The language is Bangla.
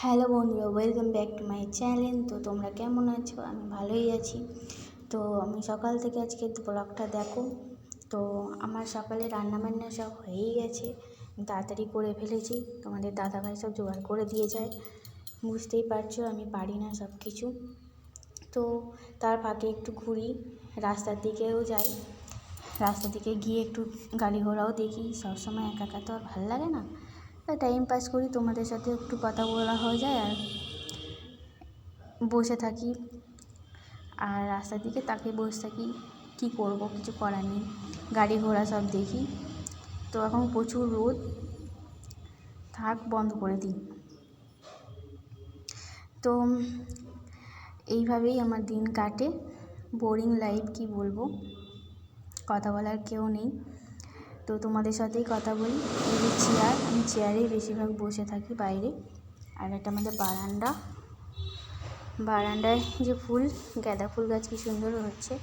হ্যালো বন্ধুরা, welcome back to my channel. তো তোমরা কেমন আছো? আমি ভালোই আছি। তো আমি সকাল থেকে আজকে ব্লগটা দেখো। তো আমার সকালে রান্নাবান্না সব হয়েই গেছে। তাড়াতাড়ি করে ফেলেছি। তোমাদের দাদাভাই সব জোগাড় করে দিয়ে যায়। বুঝতেই পারছ, আমি পারি না সব কিছু। তো তার ফাঁকে একটু ঘুরি, রাস্তার দিকেও যাই। রাস্তার দিকে গিয়ে একটু গাড়ি ঘোড়াও দেখি। সবসময় একা একা তো আর ভালো লাগে না। টাইম পাস করি, তোমাদের সাথে একটু কথা বলা হয়ে যায় আর বসে থাকি। আর রাস্তার দিকে তাকে বসে থাকি, কী করব, কিছু করার নেই। গাড়ি ঘোড়া সব দেখি। তো এখন প্রচুর রোদ। থাক, বন্ধ করে দিই। তো এইভাবেই আমার দিন কাটে। বোরিং লাইফ কি বলব? কথা বলার কেউ নেই। তো তোমাদের সাথেই কথা বলি। এই চেয়ার আমি চেয়ারেই বেশিরভাগ বসে থাকি বাইরে। আর একটা আমাদের বারান্দা। বারান্দায় যে ফুল, গাঁদা ফুল গাছ কি সুন্দর হচ্ছে।